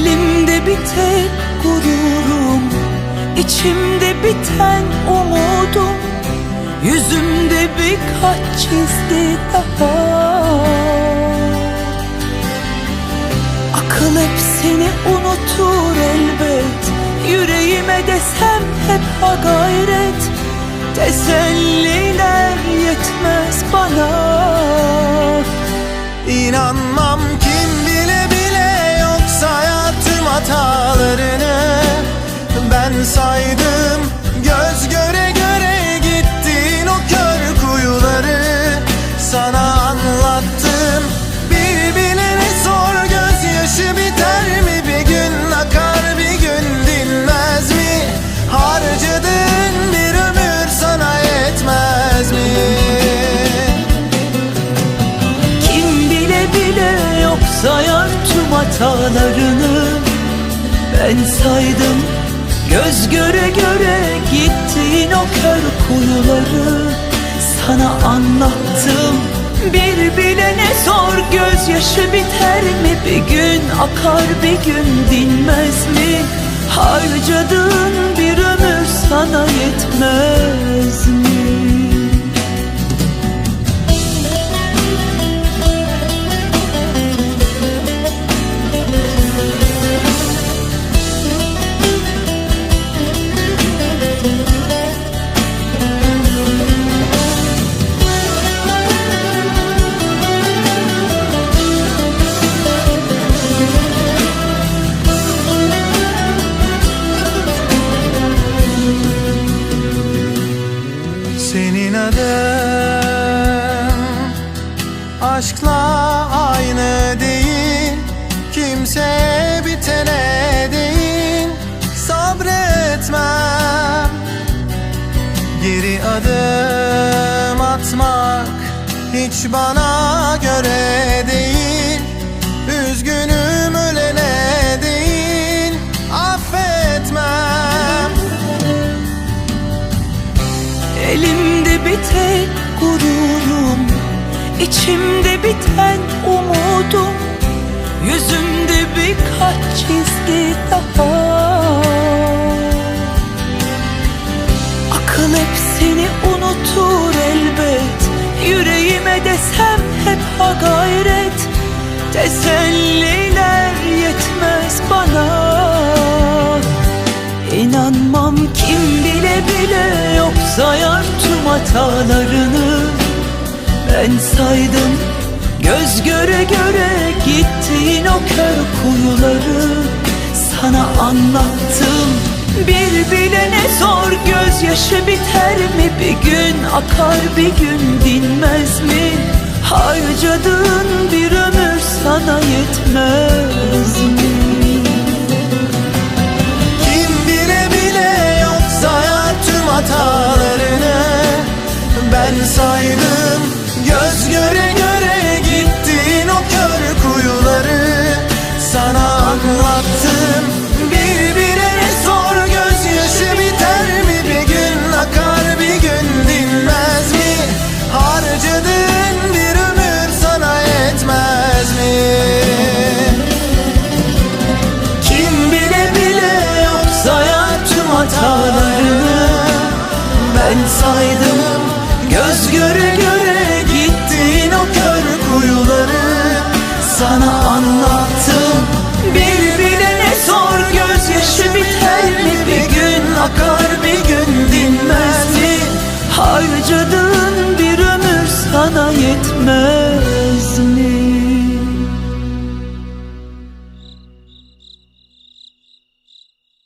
Elimde bir tek gururum içimde biten umudum Yüzümde birkaç çizgi daha. Akıl hep seni unutur elbet Yüreğime desem hep ha gayret Teselliler yetmez bana saydım göz göre göre gittin o kör kuyuları. Sana anlattım bir bilene sor gözyaşı biter mi? Bir gün akar bir gün dinmez mi? Harcadığın bir ömür sana yetmez mi? Kim bile bile yok sayar tüm hatalarını Ben saydım göz göre göre gittiğin o kör kuyuları. Sana anlattım bir bilene sor gözyaşı biter mi? Bir gün akar bir gün dinmez mi? Harcadığın bir ömür sana yetmez hiç bana göre değil Üzgünüm ölene değil Affetmem. Elimde bir tek gururum içimde biten umudum Yüzümde birkaç çizgi daha. Akıl hep seni unutur Yüreğime desem hep ha gayret Teselliler yetmez bana. İnanmam kim bile bile yok sayar tüm hatalarını. Ben saydım göz göre göre gittiğin o kör kuyuları. Sana anlattım bir bilene sor gözyaşı biter mi? Bir gün akar bir gün dinmez mi? Harcadığın bir ömür sana yetmez mi? Kim bile bile yok sayar hatalarını Ben saydım göz göz Harcadığın bir ömür sana yetmez.